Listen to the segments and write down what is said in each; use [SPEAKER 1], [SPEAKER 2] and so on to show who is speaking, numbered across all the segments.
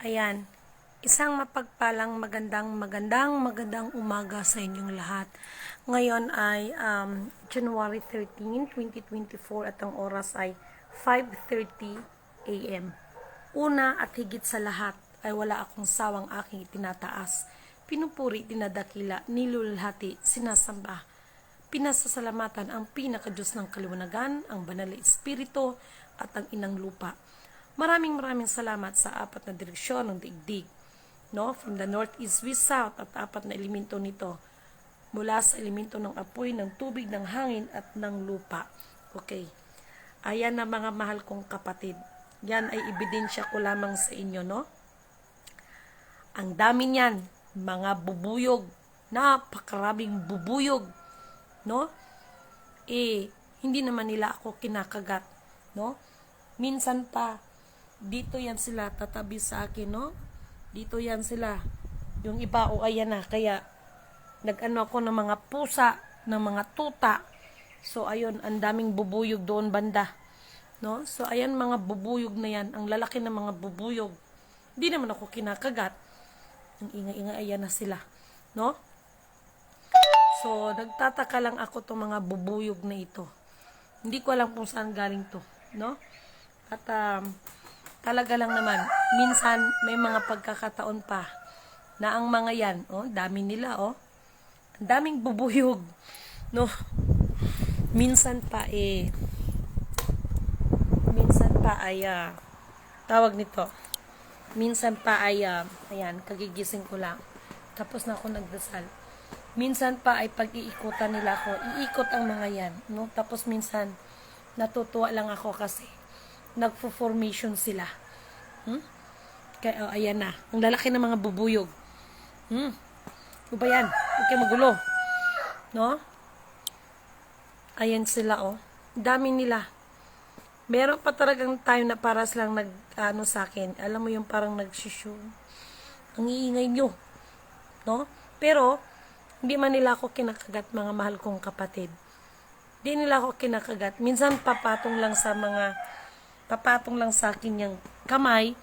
[SPEAKER 1] Ayan. Isang mapagpalang magandang magandang magandang umaga sa inyong lahat. Ngayon ay um, January 13, 2024 at ang oras ay 5.30 a.m. Una at higit sa lahat ay wala akong sawang aking itinataas. Pinupuri, dinadakila, nilulhati, sinasamba. Pinasasalamatan ang pinakadiyos ng kaliwanagan, ang banal na espiritu at ang inang lupa. Maraming maraming salamat sa apat na direksyon ng daigdig. No? From the north, east, west, south at apat na elemento nito. Mula sa elemento ng apoy, ng tubig, ng hangin at ng lupa. Okay. Ayan na mga mahal kong kapatid. Yan ay ebidensya ko lamang sa inyo, no? Ang dami niyan, mga bubuyog, napakaraming bubuyog, no? Eh, hindi naman nila ako kinakagat, no? Minsan pa, dito yan sila tatabi sa akin, no? Dito yan sila. Yung iba, o ayan na, kaya nag-ano ako ng mga pusa, ng mga tuta. So, ayun, ang daming bubuyog doon banda. No? So, ayan mga bubuyog na yan. Ang lalaki ng mga bubuyog. Hindi naman ako kinakagat. Ang ingay-ingay, ayan na sila. No? So, nagtataka lang ako itong mga bubuyog na ito. Hindi ko alam kung saan galing to. No? At, um, talaga lang naman, minsan may mga pagkakataon pa na ang mga yan, oh, dami nila, oh. Ang daming bubuyog. No? Minsan pa eh, minsan pa ay, ah, tawag nito, minsan pa ay, ah, ayan, kagigising ko lang. Tapos na ako nagdasal. Minsan pa ay pag-iikutan nila ako, iikot ang mga yan, no? Tapos minsan, natutuwa lang ako kasi, nagfo-formation sila. Hmm? Kaya, oh, ayan na. Ang lalaki ng mga bubuyog. Hmm? Ano ba yan? Huwag magulo. No? Ayan sila, oh. Dami nila. Meron pa talagang time na para silang nag, ano sa akin. Alam mo yung parang nagsushow. Ang iingay nyo. No? Pero, hindi man nila ako kinakagat mga mahal kong kapatid. Hindi nila ako kinakagat. Minsan papatong lang sa mga papatong lang sa akin yung kamay.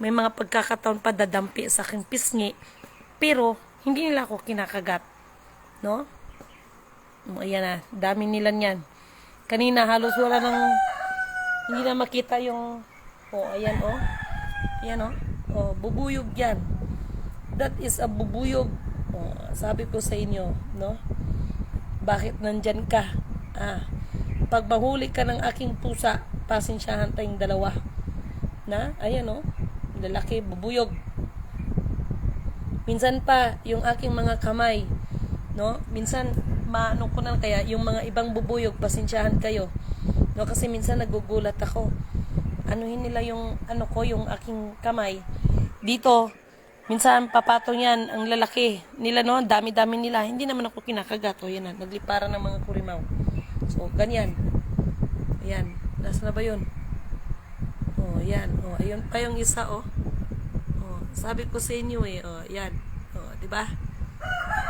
[SPEAKER 1] May mga pagkakataon pa dadampi sa aking pisngi. Pero, hindi nila ako kinakagat. No? O, ayan na. Dami nila niyan. Kanina, halos wala nang hindi na makita yung oh, ayan oh. Ayan oh. Oh, bubuyog yan. That is a bubuyog. Oh, sabi ko sa inyo, no? Bakit nandyan ka? Ah, pag mahuli ka ng aking pusa, pasensyahan tayong dalawa. Na, ayan oh, lalaki, bubuyog. Minsan pa, yung aking mga kamay, no? Minsan, maano ko na kaya, yung mga ibang bubuyog, pasensyahan kayo. No, kasi minsan nagugulat ako. Anuhin nila yung, ano ko, yung aking kamay. Dito, minsan papatong yan, ang lalaki nila, no? Dami-dami nila. Hindi naman ako kinakagat. O, yan na, nagliparan ng mga kurimaw. So, ganyan. Ayan. Nasa na ba yun? Oh, yan. Oh, ayun pa yung isa, oh. Oh, sabi ko sa inyo eh, oh, yan. Oh, 'di ba?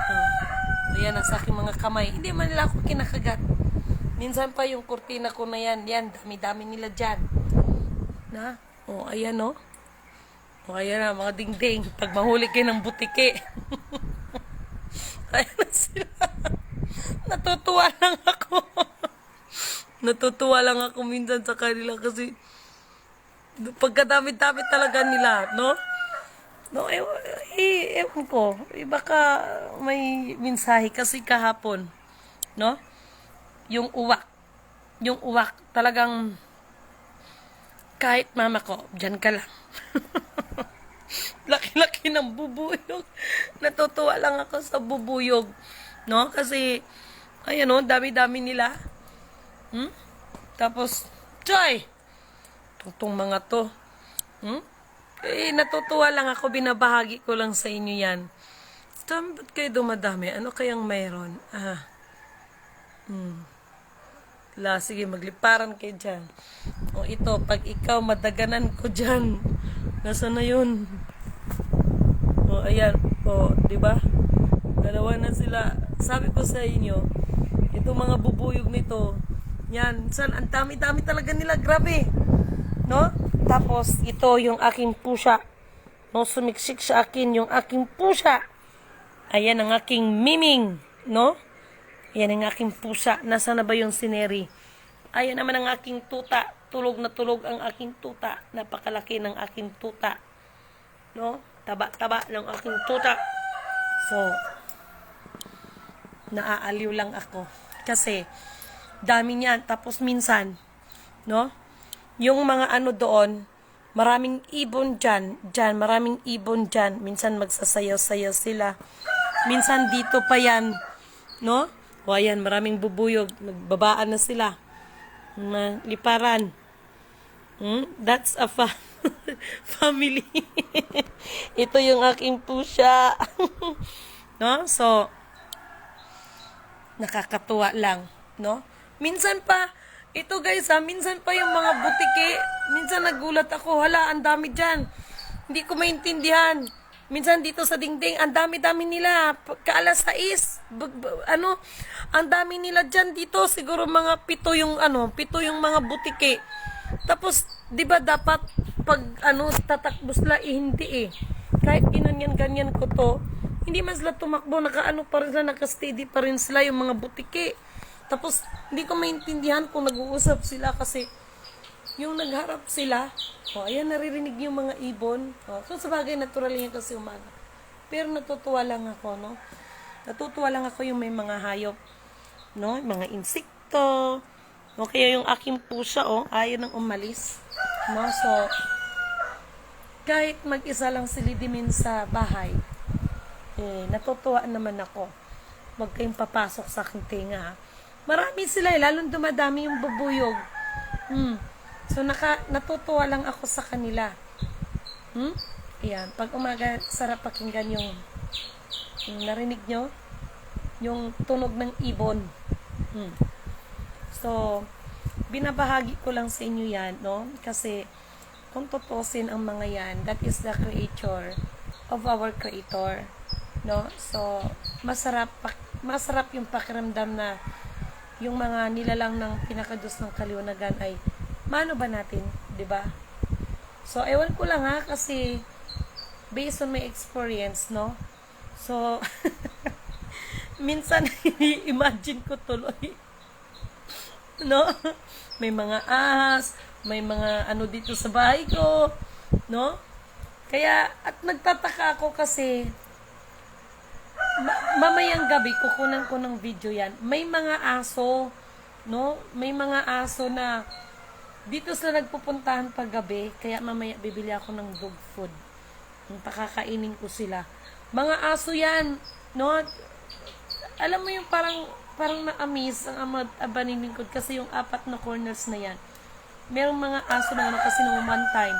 [SPEAKER 1] Oh. Ayan ang sa aking mga kamay. Hindi man nila ako kinakagat. Minsan pa yung kurtina ko na yan, yan, dami-dami nila diyan. Na? Oh, ayan oh. Oh, ayan na, mga dingding. Pag mahuli kayo ng butike. ayan na sila. Natutuwa lang. Natutuwa lang ako minsan sa kanila kasi pagkadami-dami talaga nila, no? No, eh, eh, ewan ko. Eh, baka may mensahe kasi kahapon, no? Yung uwak. Yung uwak, talagang kahit mama ko, dyan ka lang. Laki-laki ng bubuyog. Natutuwa lang ako sa bubuyog. No? Kasi, ayan o, dami-dami nila. Hmm? Tapos, Choy! Tutong mga to. Hmm? Eh, natutuwa lang ako, binabahagi ko lang sa inyo yan. Tam, ba't kayo dumadami? Ano kayang mayroon? Ah. Hmm. La, sige, magliparan kayo dyan. O ito, pag ikaw madaganan ko dyan, nasa na yun? O, ayan. O, di ba? Dalawa na sila. Sabi ko sa inyo, itong mga bubuyog nito, yan, san, ang dami-dami talaga nila, grabe. No? Tapos, ito yung aking pusa. no, sumiksik sa akin yung aking pusa. Ayan ang aking miming, no? Ayan ang aking pusa. Nasaan na ba yung sineri? Ayan naman ang aking tuta. Tulog na tulog ang aking tuta. Napakalaki ng aking tuta. No? Taba-taba ng aking tuta. So, naaaliw lang ako. Kasi, dami niyan. Tapos minsan, no? Yung mga ano doon, maraming ibon dyan. Dyan, maraming ibon dyan. Minsan magsasayaw-sayaw sila. Minsan dito pa yan, no? O ayan, maraming bubuyog. Magbabaan na sila. Liparan. Hmm? That's a fa- family. Ito yung aking pusa. no? So, nakakatuwa lang, no? Minsan pa, ito guys ha, minsan pa yung mga butike, minsan nagulat ako, hala, ang dami dyan. Hindi ko maintindihan. Minsan dito sa dingding, ang dami-dami nila, kaalas sais, bag- ba- ano, ang dami nila dyan dito, siguro mga pito yung, ano, pito yung mga butike. Tapos, di ba dapat, pag, ano, tatakbos la, eh, hindi eh. Kahit ginanyan-ganyan ko to, hindi man sila tumakbo, nakaano pa rin sila, nakasteady pa rin sila yung mga butike. Tapos, hindi ko maintindihan kung nag-uusap sila kasi yung nagharap sila, oh, ayan, naririnig yung mga ibon. Oh, so, sa bagay, natural yan kasi umaga. Pero natutuwa lang ako, no? Natutuwa lang ako yung may mga hayop, no? Mga insekto, o kaya yung aking pusa, oh, ayaw nang umalis. No? So, kahit mag-isa lang si Lidimin sa bahay, eh, natutuwa naman ako. Huwag kayong papasok sa aking tinga. ha. Marami sila, eh, lalong dumadami yung bubuyog. Hmm. So, naka, natutuwa lang ako sa kanila. Hmm? Ayan. Pag umaga, sarap pakinggan yung, yung narinig nyo, yung tunog ng ibon. Hmm. So, binabahagi ko lang sa inyo yan, no? Kasi, kung tutusin ang mga yan, that is the creator of our creator, no? So, masarap, masarap yung pakiramdam na yung mga nilalang ng pinakados ng kaliwanagan ay mano ba natin, 'di ba? So ewan ko lang ha kasi based on my experience, no? So minsan imagine ko tuloy no? May mga ahas, may mga ano dito sa bahay ko, no? Kaya, at nagtataka ako kasi, ma- mamayang gabi, kukunan ko ng video yan. May mga aso, no? May mga aso na dito sila nagpupuntahan pag gabi, kaya mamaya bibili ako ng dog food. Pakakainin ko sila. Mga aso yan, no? Alam mo yung parang parang na-amaze ang amad abaning lingkod kasi yung apat na corners na yan. Merong mga aso na ano kasi one time.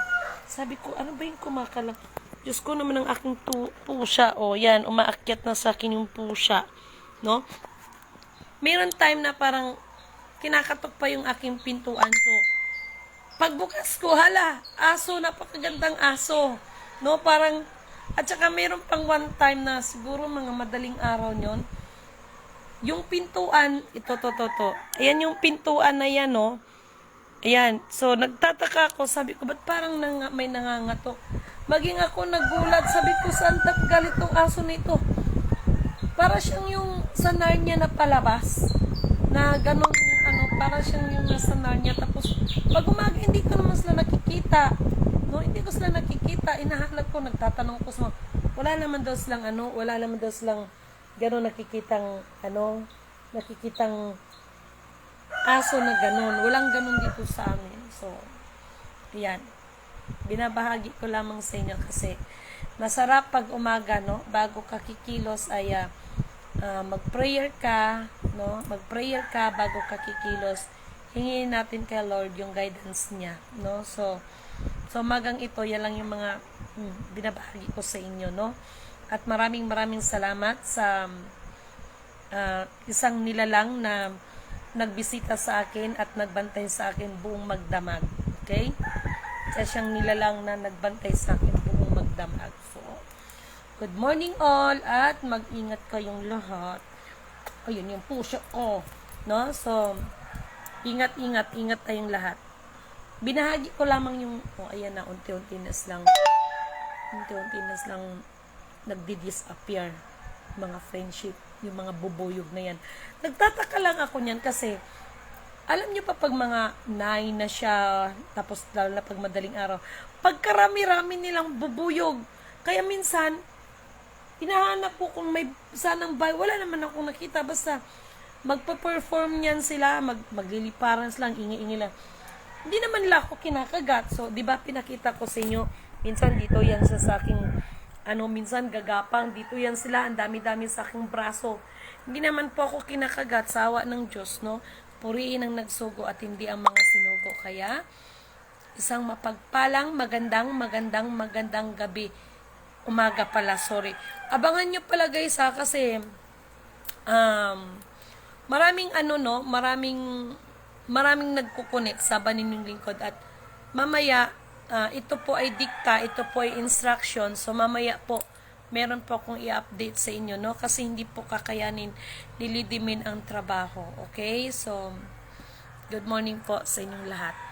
[SPEAKER 1] Sabi ko, ano ba yung kumakalang? Diyos ko naman ang aking tu- pusa. O, yan, umaakyat na sa akin yung pusa. No? Meron time na parang kinakatok pa yung aking pintuan. So, pagbukas ko, hala, aso, napakagandang aso. No, parang, at saka meron pang one time na siguro mga madaling araw nyon, yung pintuan, ito, to, to, to. Ayan yung pintuan na yan, no? Ayan. So, nagtataka ako. Sabi ko, ba't parang nang, may nangangatok? Maging ako nagulat. Sabi ko, saan galit tong aso nito? Para siyang yung sa Narnia na palabas. Na ganun, ano, para siyang yung nasa Narnia. Tapos, pag umaga, hindi ko naman sila nakikita. No, hindi ko sila nakikita. Inahanap ko, nagtatanong ko sa wala naman daw silang, ano, wala naman daw silang, gano'n nakikitang, ano, nakikitang aso na gano'n. Walang gano'n dito sa amin. So, yan. Binabahagi ko lamang sa inyo kasi masarap pag umaga, no? Bago ka kikilos ay ah, ah, mag-prayer ka, no? Mag-prayer ka bago ka kikilos. Hingin natin kay Lord yung guidance niya, no? So, so magang ito, yan lang yung mga hmm, binabahagi ko sa inyo, no? At maraming maraming salamat sa ah, isang nilalang na nagbisita sa akin at nagbantay sa akin buong magdamag. Okay? Isa siyang nilalang na nagbantay sa akin buong magdamag. So, good morning all at mag-ingat kayong lahat. Ayun yung puso ko. No? So, ingat-ingat, ingat tayong lahat. Binahagi ko lamang yung, oh, ayan na, unti-unti na lang. unti-unti na silang nagdi-disappear mga friendship, yung mga bubuyog na yan. Nagtataka lang ako niyan kasi alam niyo pa pag mga 9 na siya, tapos lalo na pag madaling araw, pagkarami-rami nilang bubuyog. Kaya minsan, hinahanap ko kung may sanang bay. Wala naman akong nakita. Basta, magpa-perform niyan sila, mag, magliliparan sila, ingi-ingi lang. Hindi naman nila ako kinakagat. So, di ba pinakita ko sa inyo, minsan dito yan sa, sa aking, ano, minsan gagapang, dito yan sila, ang dami-dami sa aking braso. Hindi naman po ako kinakagat, sawa ng Diyos, no? Puriin ang nagsugo at hindi ang mga sinugo. Kaya, isang mapagpalang, magandang, magandang, magandang gabi. Umaga pala, sorry. Abangan nyo pala guys ha, kasi um, maraming ano no, maraming maraming nagkukunik sa banining lingkod at mamaya ah, ito po ay dikta, ito po ay instruction. So mamaya po meron po akong i-update sa inyo no kasi hindi po kakayanin nilidimin ang trabaho. Okay? So good morning po sa inyong lahat.